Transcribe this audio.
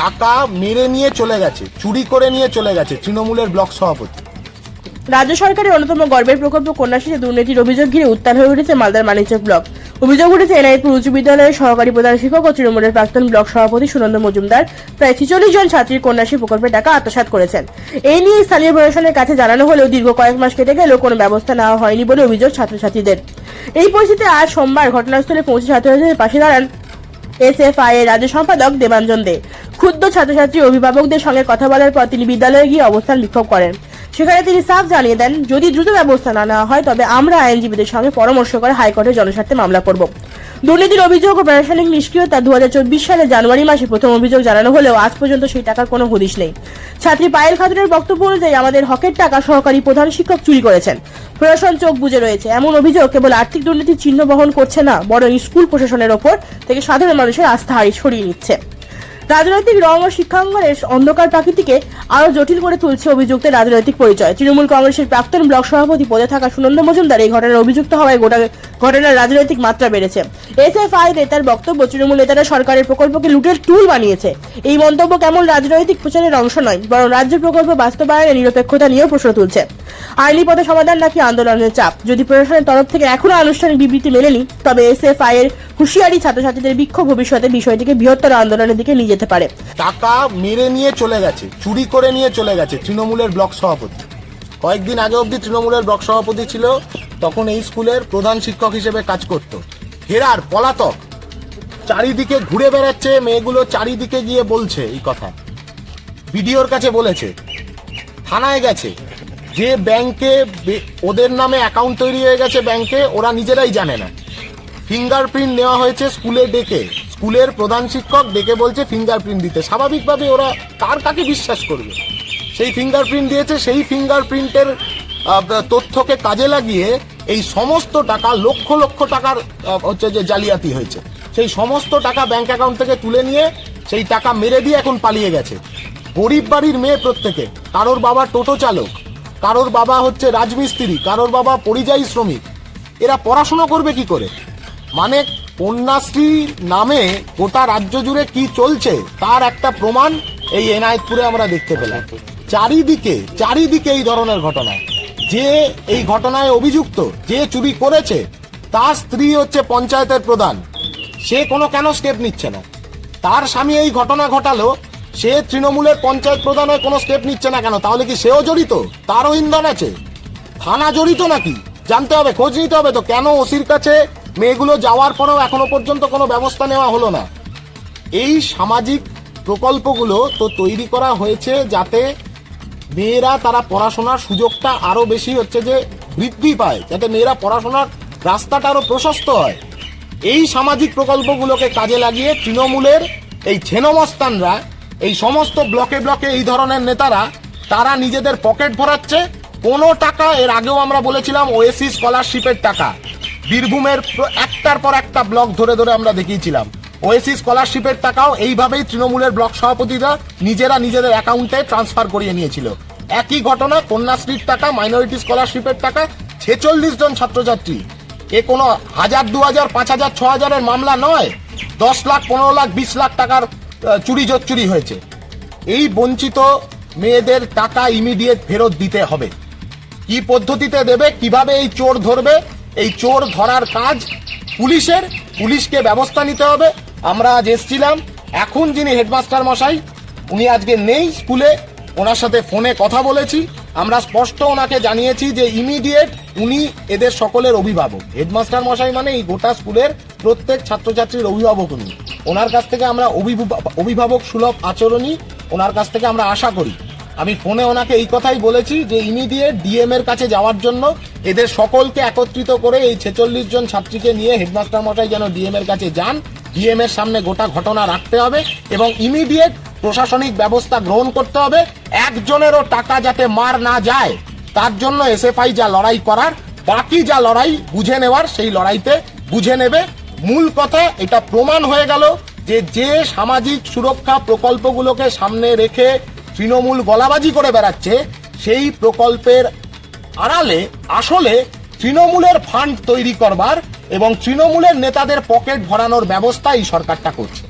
টাকা মেরে নিয়ে চলে গেছে, চুরি করে নিয়ে চলে গেছে তৃণমূলের ব্লক সভাপতি। রাজ্য সরকারের অন্যতম গর্বের প্রকল্প কন্যাশ্রী দুর্নীতির অভিযোগ ঘিরে উত্তাল হয়ে উঠেছে মালদার মানিকচক ব্লক। অভিযোগ উঠেছে এনআইপুর উচ্চ বিদ্যালয়ের সহকারী প্রধান শিক্ষক ও তৃণমূলের প্রাক্তন ব্লক সভাপতি সুনন্দ মজুমদার প্রায় ছিচল্লিশ জন ছাত্রীর কন্যাশ্রী প্রকল্পের টাকা আত্মসাৎ করেছেন। এই নিয়ে স্থানীয় প্রশাসনের কাছে জানানো হলেও দীর্ঘ কয়েক মাস কেটে গেলেও কোনো ব্যবস্থা নেওয়া হয়নি বলে অভিযোগ ছাত্রছাত্রীদের। এই পরিস্থিতিতে আজ সোমবার ঘটনাস্থলে পৌঁছে ছাত্রছাত্রীদের পাশে দাঁড়ান এসএফআই এর রাজ্য সম্পাদক দেবাঞ্জন দে। ক্ষুদ্র ছাত্রছাত্রী অভিভাবকদের সঙ্গে কথা বলার পর তিনি বিদ্যালয়ে গিয়ে অবস্থান বিক্ষোভ করেন। সেখানে তিনি সাফ জানিয়ে দেন, যদি দ্রুত ব্যবস্থা না নেওয়া হয়, তবে আমরা আইনজীবীদের সঙ্গে পরামর্শ করে হাইকোর্টে জনস্বার্থে মামলা করব। দুর্নীতির অভিযোগ ও প্রশাসনিক নিষ্ক্রিয়তা দু সালে জানুয়ারি মাসে প্রথম অভিযোগ জানানো হলেও আজ পর্যন্ত সেই টাকার কোনো হদিশ নেই। ছাত্রী পায়েল খাতুনের বক্তব্য অনুযায়ী আমাদের হকের টাকা সহকারী প্রধান শিক্ষক চুরি করেছেন। প্রশাসন চোখ বুজে রয়েছে। এমন অভিযোগ কেবল আর্থিক দুর্নীতির চিহ্ন বহন করছে না, বরং স্কুল প্রশাসনের ওপর থেকে সাধারণ মানুষের আস্থা হারিয়ে সরিয়ে নিচ্ছে। রাজনৈতিক রং ও শিক্ষাঙ্গনের অন্ধকার প্রাকৃতিকে আরও জটিল করে তুলছে অভিযুক্তের রাজনৈতিক পরিচয়। তৃণমূল কংগ্রেসের প্রাক্তন ব্লক সভাপতি পদে থাকা সুনন্দ মজুমদার এই ঘটনার অভিযুক্ত হওয়ায় গোটা ঘটনার রাজনৈতিক মাত্রা বেড়েছে। এসএফআই নেতার বক্তব্য তৃণমূল নেতারা সরকারের প্রকল্পকে লুটের টুল বানিয়েছে। এই মন্তব্য কেমন রাজনৈতিক প্রচারের অংশ নয়, বরং রাজ্য প্রকল্প বাস্তবায়নের নিরপেক্ষতা নিয়েও প্রশ্ন তুলছে। আইনি পথে সমাধান নাকি আন্দোলনের চাপ? যদি প্রশাসনের তরফ থেকে এখনও আনুষ্ঠানিক বিবৃতি মেলেনি, তবে এস এসএফআই এর হুঁশিয়ারি ছাত্রছাত্রীদের বিক্ষোভ ভবিষ্যতে বিষয়টিকে বৃহত্তর আন্দোলনের দিকে নিয়ে যেতে পারে। টাকা মেরে নিয়ে চলে গেছে, চুরি করে নিয়ে চলে গেছে তৃণমূলের ব্লক সভাপতি। কয়েকদিন আগে অবধি তৃণমূলের ব্লক সভাপতি ছিল, তখন এই স্কুলের প্রধান শিক্ষক হিসেবে কাজ করত। হেরার পলাতক। চারিদিকে ঘুরে বেড়াচ্ছে, মেয়েগুলো চারিদিকে গিয়ে বলছে এই কথা। বিডিওর কাছে বলেছে, থানায় গেছে। যে ব্যাংকে ওদের নামে অ্যাকাউন্ট তৈরি হয়ে গেছে ব্যাংকে, ওরা নিজেরাই জানে না। ফিঙ্গারপ্রিন্ট নেওয়া হয়েছে স্কুলে ডেকে। স্কুলের প্রধান শিক্ষক ডেকে বলছে ফিঙ্গারপ্রিন্ট দিতে। স্বাভাবিকভাবে ওরা কার কাকে বিশ্বাস করবে? সেই ফিঙ্গারপ্রিন্ট দিয়েছে, সেই ফিঙ্গারপ্রিন্টের তথ্যকে কাজে লাগিয়ে এই সমস্ত টাকা, লক্ষ লক্ষ টাকার হচ্ছে যে জালিয়াতি হয়েছে। সেই সমস্ত টাকা ব্যাংক অ্যাকাউন্ট থেকে তুলে নিয়ে সেই টাকা মেরে দিয়ে এখন পালিয়ে গেছে। গরিব বাড়ির মেয়ে প্রত্যেকে, কারোর বাবা টোটো চালক কারোর বাবা হচ্ছে রাজমিস্ত্রি, কারোর বাবা পরিযায়ী শ্রমিক। এরা পড়াশোনা করবে কি করে? মানে কন্যাশ্রী নামে গোটা রাজ্য জুড়ে কি চলছে তার একটা প্রমাণ এই এনায়েতপুরে আমরা দেখতে পেলাম। চারিদিকে চারিদিকে এই ধরনের ঘটনা। যে এই ঘটনায় অভিযুক্ত, যে চুরি করেছে, তার স্ত্রী হচ্ছে পঞ্চায়েতের প্রধান। সে কোনো কেন স্টেপ নিচ্ছে না। তার স্বামী এই ঘটনা ঘটালো সে তৃণমূলের পঞ্চায়েত প্রধান হয়ে কোনো স্টেপ নিচ্ছে না কেন? তাহলে কি সেও জড়িত? তারও ইন্ধন আছে। থানা জড়িত নাকি? জানতে হবে, খোঁজ নিতে হবে তো। কেন ওসির কাছে মেয়েগুলো যাওয়ার পরেও এখনও পর্যন্ত কোনো ব্যবস্থা নেওয়া হলো না? এই সামাজিক প্রকল্পগুলো তো তৈরি করা হয়েছে যাতে মেয়েরা তারা পড়াশোনার সুযোগটা আরও বেশি হচ্ছে যে বৃদ্ধি পায়, যাতে মেয়েরা পড়াশোনার রাস্তাটা আরও প্রশস্ত হয়। এই সামাজিক প্রকল্পগুলোকে কাজে লাগিয়ে তৃণমূলের এই ছেনমস্তানরা এই সমস্ত ব্লকে ব্লকে এই ধরনের নেতারা, তারা নিজেদের পকেট ভরাচ্ছে। কোনো টাকা, এর আগেও আমরা বলেছিলাম ওএসি স্কলারশিপের টাকা। বীরভূমের একটার পর একটা ব্লক ধরে ধরে আমরা দেখিয়েছিলাম। ওএসি স্কলারশিপের টাকাও এইভাবেই তৃণমূলের ব্লক সভাপতিরা নিজেরা নিজেদের অ্যাকাউন্টে ট্রান্সফার করিয়ে নিয়েছিল। একই ঘটনা, কন্যাশ্রীর টাকা মাইনরিটি স্কলারশিপের টাকা, ছেচল্লিশ জন ছাত্রছাত্রী। এ কোনো হাজার দু হাজার পাঁচ হাজার, ছ হাজারের মামলা নয়। দশ লাখ, পনেরো লাখ, বিশ লাখ টাকার চুরি চুরি হয়েছে। এই বঞ্চিত মেয়েদের টাকা ইমিডিয়েট ফেরত দিতে হবে। কি পদ্ধতিতে দেবে, কীভাবে এই চোর ধরবে, এই চোর ধরার কাজ পুলিশের, পুলিশকে ব্যবস্থা নিতে হবে। আমরা আজ এসছিলাম, এখন যিনি হেডমাস্টার মশাই, উনি আজকে নেই স্কুলে, ওনার সাথে ফোনে কথা বলেছি। আমরা স্পষ্ট ওনাকে জানিয়েছি যে ইমিডিয়েট উনি এদের সকলের অভিভাবক। হেডমাস্টার মশাই মানে এই গোটা স্কুলের প্রত্যেক ছাত্রছাত্রীর অভিভাবক উনি। ওনার কাছ থেকে আমরা অভিভু- অভিভাবক সুলভ আচরণই ওনার কাছ থেকে আমরা আশা করি। আমি ফোনে ওনাকে এই কথাই বলেছি যে ইমিডিয়েট ডিএম এর কাছে যাওয়ার জন্য এদের সকলকে একত্রিত করে এই ছেচল্লিশ জন ছাত্রীকে নিয়ে হেডমাস্টার মশাই যেন ডিএম এর কাছে যান, ডিএম এর সামনে গোটা ঘটনা রাখতে হবে এবং ইমিডিয়েট প্রশাসনিক ব্যবস্থা গ্রহণ করতে হবে। একজনেরও টাকা যাতে মার না যায়, তার জন্য এসএফআই যা লড়াই করার, বাকি যা লড়াই বুঝে নেওয়ার সেই লড়াইতে বুঝে নেবে। মূল কথা, এটা প্রমাণ হয়ে গেল যে যে সামাজিক সুরক্ষা প্রকল্পগুলোকে সামনে রেখে তৃণমূল গলাবাজি করে বেড়াচ্ছে, সেই প্রকল্পের আড়ালে, আসলে তৃণমূলের ফান্ড তৈরি করবার এবং তৃণমূলের নেতাদের পকেট ভরানোর ব্যবস্থা এই সরকারটা করছে।